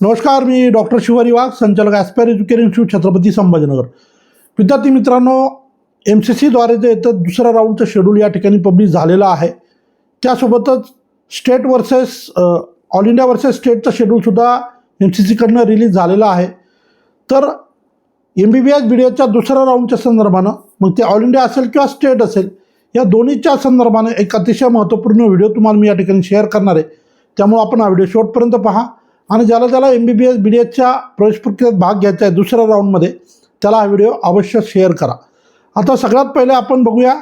नमस्कार मी डॉक्टर शिवारी वाघ संचालक Aspire education institute Chhatrapati Sambhajinagar. विद्यार्थी मित्रांनो एम सी सीद्वारे जे येतं दुसऱ्या राऊंडचं शेड्यूल या ठिकाणी पब्लिश झालेलं आहे. त्यासोबतच state versus all India versus स्टेटचं शेड्यूलसुद्धा एम सी सीकडनं रिलीज झालेलं आहे. तर M B B S B D एच्या दुसऱ्या राऊंडच्या संदर्भानं मग ते ऑल इंडिया असेल किंवा स्टेट असेल या दोन्हीच्या संदर्भाने एक अतिशय महत्त्वपूर्ण व्हिडिओ तुम्हाला मी या ठिकाणी शेअर करणार आहे. त्यामुळे आपण हा व्हिडिओ शेवटपर्यंत पहा. आणि ज्याला ज्याला M B B S B D एसच्या प्रवेश प्रक्रियेत भाग घ्यायचा आहे दुसऱ्या राऊंडमध्ये त्याला हा व्हिडिओ अवश्य शेअर करा. आता सगळ्यात पहिले आपण बघूया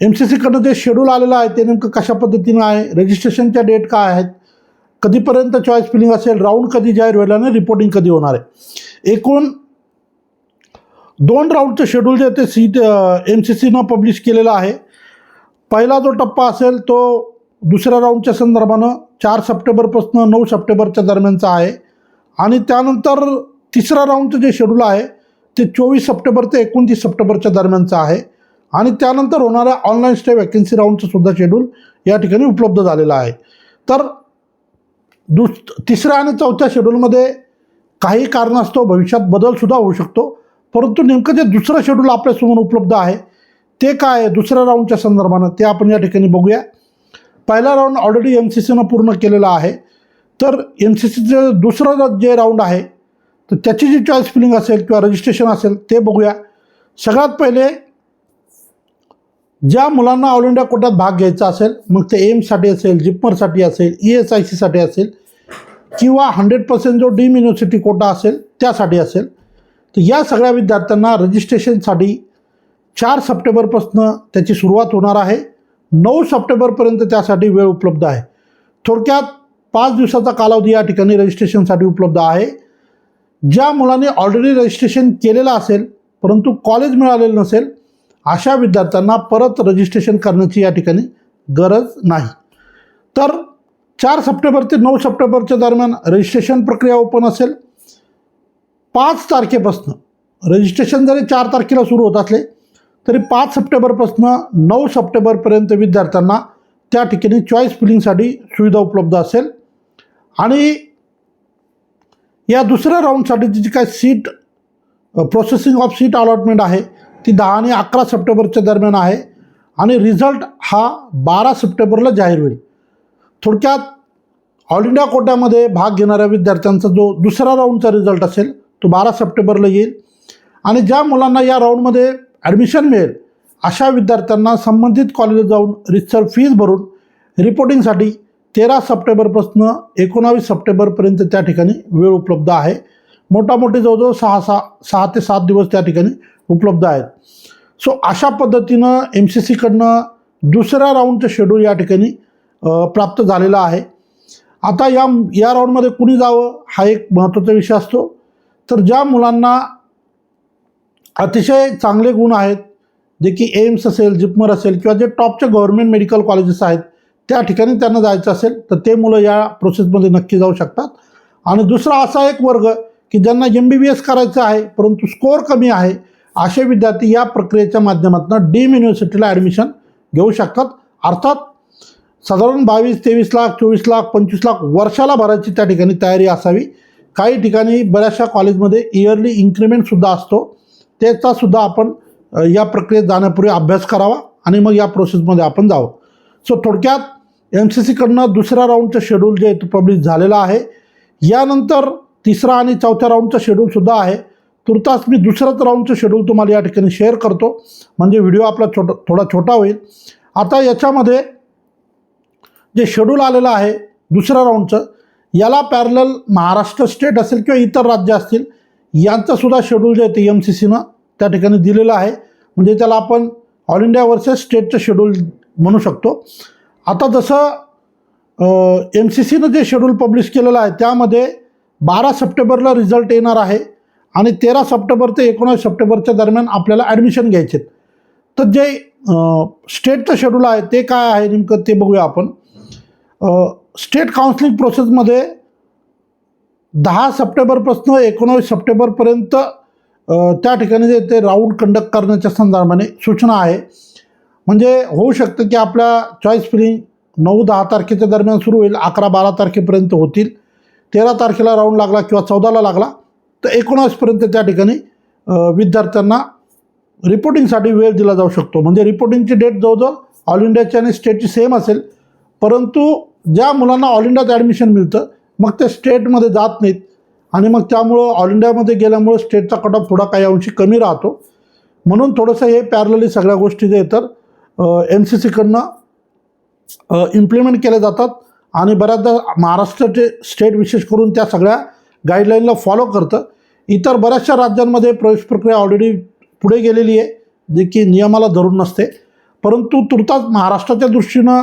एम सी सीकडनं जे शेड्यूल आलेलं आहे ते नेमकं कशा पद्धतीनं आहे रजिस्ट्रेशनच्या डेट काय आहेत कधीपर्यंत चॉईस फिलिंग असेल राऊंड कधी जाहीर होईल आणि रिपोर्टिंग कधी होणार आहे. एकूण दोन राऊंडचं शेड्यूल जे ते सी एम सी सीनं पब्लिश केलेलं आहे. पहिला जो टप्पा असेल तो दुसऱ्या राऊंडच्या संदर्भानं चार सप्टेंबरपासून नऊ सप्टेंबरच्या दरम्यानचा आहे. आणि त्यानंतर तिसरा राऊंडचं जे शेड्यूल आहे ते चोवीस सप्टेंबर ते एकोणतीस सप्टेंबरच्या दरम्यानचं आहे. आणि त्यानंतर होणाऱ्या ऑनलाईन स्टे वॅकन्सी राऊंडचं सुद्धा शेड्यूल या ठिकाणी उपलब्ध झालेलं आहे. तर दुस तिसऱ्या आणि चौथ्या शेड्यूलमध्ये काही कारणास्तव भविष्यात बदलसुद्धा होऊ शकतो. परंतु नेमकं जे दुसरं शेड्यूल आपल्यासमोर उपलब्ध आहे ते काय आहे? दुसऱ्या राऊंडच्या संदर्भानं ते आपण या ठिकाणी बघूया. पहिला राऊंड ऑलरेडी एम सी सीनं पूर्ण केलेला आहे. तर एम सी सीचं दुसरं जे राऊंड आहे तर त्याची जी चॉईस फिलिंग असेल किंवा रजिस्ट्रेशन असेल ते बघूया. सगळ्यात पहिले ज्या मुलांना ऑल इंडिया कोट्यात भाग घ्यायचा असेल मग ते एम्ससाठी असेल जिप्मरसाठी असेल ई एस आय सीसाठी असेल किंवा हंड्रेड पर्सेंट जो डीम युनिव्हर्सिटी कोटा असेल त्यासाठी असेल. तर या सगळ्या विद्यार्थ्यांना रजिस्ट्रेशनसाठी चार सप्टेंबरपासून त्याची सुरुवात होणार आहे. नऊ सप्टेंबरपर्यंत त्यासाठी वेळ उपलब्ध आहे. थोडक्यात पाच दिवसाचा कालावधी या ठिकाणी रजिस्ट्रेशनसाठी उपलब्ध आहे. ज्या मुलांनी ऑलरेडी रजिस्ट्रेशन केलेलं असेल परंतु कॉलेज मिळालेलं नसेल अशा विद्यार्थ्यांना परत रजिस्ट्रेशन करण्याची या ठिकाणी गरज नाही. तर चार सप्टेंबर ते नऊ सप्टेंबरच्या दरम्यान रजिस्ट्रेशन प्रक्रिया ओपन असेल. पाच तारखेपासून रजिस्ट्रेशन जरी चार तारखेला सुरू होत असले तरी पाच सप्टेंबरपासून नऊ सप्टेंबरपर्यंत विद्यार्थ्यांना त्या ठिकाणी चॉईस फिलिंगसाठी सुविधा उपलब्ध असेल. आणि या दुसऱ्या राऊंडसाठीची जी काय seat processing of seat allotment आहे ती दहा आणि अकरा सप्टेंबरच्या दरम्यान आहे. आणि रिझल्ट हा बारा सप्टेंबरला जाहीर होईल. थोडक्यात ऑल इंडिया कोट्यामध्ये भाग घेणाऱ्या विद्यार्थ्यांचा जो दुसरा राऊंडचा रिझल्ट असेल तो बारा सप्टेंबरला येईल. आणि ज्या मुलांना या राऊंडमध्ये ॲडमिशन मिळेल. अशा विद्यार्थ्यांना संबंधित कॉलेजात जाऊन रिसर्च फीज भरून रिपोर्टिंगसाठी तेरा सप्टेंबरपासून एकोणावीस सप्टेंबरपर्यंत त्या ठिकाणी वेळ उपलब्ध आहे. मोठामोठी जवळजवळ सहा सहा सहा ते सात दिवस त्या ठिकाणी उपलब्ध आहेत. सो अशा पद्धतीनं एम सी सीकडनं दुसऱ्या राऊंडचं शेड्यूल या ठिकाणी प्राप्त झालेलं आहे. आता या या राऊंडमध्ये कुणी जावं हा एक महत्त्वाचा विषय असतो. तर ज्या मुलांना अतिशय चांगले गुण आहेत. जे की एम्स असेल जिपमर असेल किंवा जे टॉपचे गव्हर्मेंट मेडिकल कॉलेजेस आहेत त्या ठिकाणी त्यांना जायचं असेल तर ते मुलं या प्रोसेसमध्ये नक्की जाऊ शकतात. आणि दुसरा असा एक वर्ग की ज्यांना एम बी बी एस करायचं आहे परंतु स्कोअर कमी आहे असे विद्यार्थी या प्रक्रियेच्या माध्यमातून डीम युनिव्हर्सिटीला ॲडमिशन घेऊ शकतात. अर्थात साधारण बावीस तेवीस लाख चोवीस लाख पंचवीस लाख वर्षाला भरायची त्या ठिकाणी तयारी असावी. काही ठिकाणी बऱ्याचशा कॉलेजमध्ये इयरली इन्क्रिमेंटसुद्धा असतो. त्याचासुद्धा आपण या प्रक्रियेत जाण्यापूर्वी अभ्यास करावा आणि मग या प्रोसेसमध्ये आपण जावं. सो थोडक्यात एम सी सीकडनं दुसऱ्या राऊंडचं शेड्यूल जे आहे पब्लिश झालेलं आहे यानंतर तिसरा आणि चौथ्या राऊंडचं शेड्यूलसुद्धा आहे. तुर्तास मी दुसऱ्याच राऊंडचं शेड्यूल तुम्हाला या ठिकाणी शेअर करतो. म्हणजे व्हिडिओ आपला छोटा थोडा छोटा होईल. आता याच्यामध्ये जे शेड्यूल आलेलं आहे दुसऱ्या राऊंडचं याला पॅरल महाराष्ट्र स्टेट असेल किंवा इतर राज्य असतील यांचंसुद्धा शेड्यूल जे आहे ते एम सी सीनं त्या ठिकाणी दिलेलं आहे. म्हणजे त्याला आपण ऑल इंडिया वर्सेस स्टेटचं शेड्यूल म्हणू शकतो. आता जसं एम सी सीनं जे शेड्यूल पब्लिश केलेलं आहे त्यामध्ये बारा सप्टेंबरला रिझल्ट येणार आहे आणि तेरा सप्टेंबर ते एकोणीस सप्टेंबरच्या दरम्यान आपल्याला ॲडमिशन घ्यायचे तर जे स्टेटचं शेड्यूल आहे ते काय आहे नेमकं ते बघूया आपण. स्टेट काउन्सिलिंग प्रोसेसमध्ये दहा सप्टेंबरपासून एकोणावीस सप्टेंबरपर्यंत त्या ठिकाणी जे ते राऊंड कंडक्ट करण्याच्या संदर्भाने सूचना आहे. म्हणजे होऊ शकतं की आपल्या चॉईस फिलिंग नऊ दहा तारखेच्या दरम्यान सुरू होईल अकरा बारा तारखेपर्यंत होतील. तेरा तारखेला राऊंड लागला किंवा चौदाला लागला तर एकोणावीसपर्यंत त्या ठिकाणी विद्यार्थ्यांना रिपोर्टिंगसाठी वेळ दिला जाऊ शकतो. म्हणजे रिपोर्टिंगची डेट जवळजवळ ऑल इंडियाची आणि स्टेटची सेम असेल. परंतु ज्या मुलांना ऑल इंडियात ॲडमिशन मिळतं मग ते स्टेटमध्ये जात नाहीत. आणि मग त्यामुळं ऑल इंडियामध्ये गेल्यामुळं स्टेटचा कट ऑफ थोडा काही अंशी कमी राहतो. म्हणून थोडंसं हे पॅरलली सगळ्या गोष्टी जे तर एम सी सीकडनं इम्प्लिमेंट केल्या जातात. आणि बऱ्याचदा महाराष्ट्राचे स्टेट विशेष करून त्या सगळ्या गाईडलाईनला फॉलो करतं. इतर बऱ्याचशा राज्यांमध्ये प्रवेश प्रक्रिया ऑलरेडी पुढे गेलेली आहे जे की नियमाला धरून नसते. परंतु तुर्तास महाराष्ट्राच्या दृष्टीनं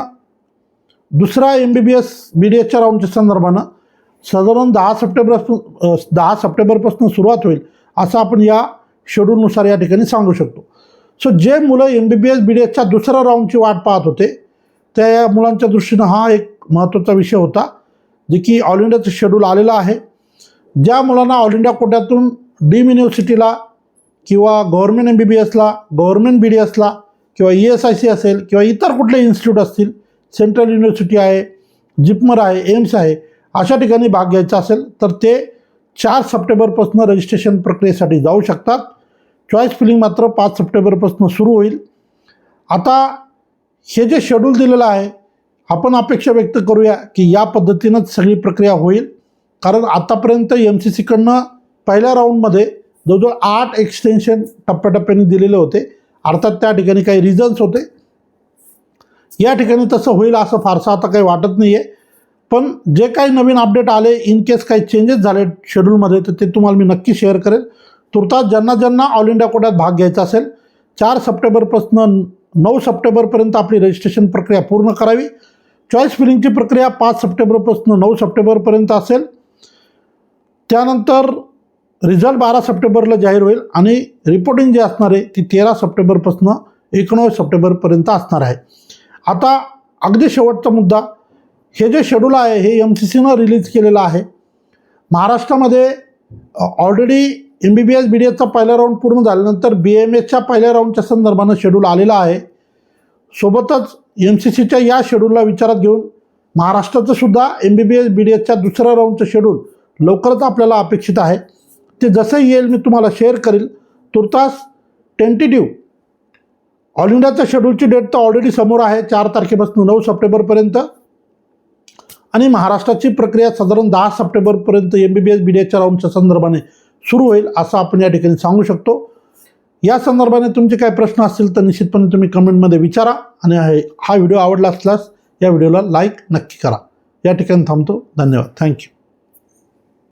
दुसरा M B B S B D एसच्या राऊंडच्या संदर्भानं साधारण दहा सप्टेंबर दहा सप्टेंबरपासून सुरुवात होईल असं आपण या शेड्यूलनुसार या ठिकाणी सांगू शकतो. सो जे मुलं M B B S B D एसच्या दुसऱ्या राऊंडची वाट पाहत होते त्या या मुलांच्या दृष्टीनं हा एक महत्त्वाचा विषय होता जे की ऑल इंडियाचं शेड्यूल आलेलं आहे. ज्या मुलांना ऑल इंडिया कोट्यातून डीम युनिव्हर्सिटीला किंवा गव्हर्मेंट एम बी बी एसला गव्हर्मेंट बी डी एसला किंवा ई एस आय सी असेल किंवा इतर कुठले इन्स्टिट्यूट असतील सेंट्रल युनिव्हर्सिटी आहे जिपमर आहे एम्स आहे अशा ठिकाणी भाग घ्यायचा असेल तर ते चार सप्टेंबरपासून रजिस्ट्रेशन प्रक्रियेसाठी जाऊ शकतात. चॉईस फिलिंग मात्र पाच सप्टेंबरपासून सुरू होईल. आता हे जे शेड्यूल दिलेलं आहे आपण अपेक्षा व्यक्त करूया की या पद्धतीनंच सगळी प्रक्रिया होईल. कारण आतापर्यंत एम सी सीकडनं पहिल्या राऊंडमध्ये जवळजवळ आठ एक्सटेन्शन टप्प्याटप्प्याने दिलेले होते. अर्थात त्या ठिकाणी काही रिझन्स होते. या ठिकाणी तसं होईल असं फारसं आता काही वाटत नाही आहे पण जे काही नवीन अपडेट आले इन केस काही चेंजेस झाले शेड्यूलमध्ये तर ते तुम्हाला मी नक्की शेअर करेल. तुर्तास ज्यांना ज्यांना ऑल इंडिया कोट्यात भाग घ्यायचा असेल चार सप्टेंबरपासून नऊ सप्टेंबरपर्यंत आपली रजिस्ट्रेशन प्रक्रिया पूर्ण करावी. चॉईस फिलिंगची प्रक्रिया पाच सप्टेंबरपासून नऊ सप्टेंबरपर्यंत असेल. त्यानंतर रिझल्ट बारा सप्टेंबरला जाहीर होईल आणि रिपोर्टिंग जे असणार आहे ती तेरा सप्टेंबरपासून एकोणावीस सप्टेंबरपर्यंत असणार आहे. आता अगदी शेवटचा मुद्दा हे जे शेड्यूल आहे हे एम सी सीनं रिलीज केलेलं आहे. महाराष्ट्रामध्ये already M B B S B D एसचा पहिला राऊंड पूर्ण झाल्यानंतर बी एम एसच्या पहिल्या राऊंडच्या संदर्भानं शेड्यूल आलेला आहे. सोबतच एम सी सीच्या या शेड्यूलला विचारात घेऊन महाराष्ट्राचं सुद्धा M B B S B D एसच्या दुसऱ्या राऊंडचं शेड्यूल लवकरच आपल्याला अपेक्षित आहे. ते जसं येईल मी तुम्हाला शेअर करेल. तुर्तास टेंटेटिव्ह ऑल इंडियाच्या शेड्यूलची डेट तर ऑलरेडी समोर आहे चार तारखेपासून नऊ सप्टेंबरपर्यंत. आणि महाराष्ट्राची प्रक्रिया साधारण दहा सप्टेंबरपर्यंत M B B S B D एसच्या राऊंडच्या संदर्भाने सुरू होईल असं आपण या ठिकाणी सांगू शकतो. या संदर्भाने तुमचे काही प्रश्न असतील तर निश्चितपणे तुम्ही कमेंटमध्ये विचारा आणि हा व्हिडिओ आवडला असल्यास या व्हिडिओला लाईक नक्की करा. या ठिकाणी थांबतो. धन्यवाद. थँक्यू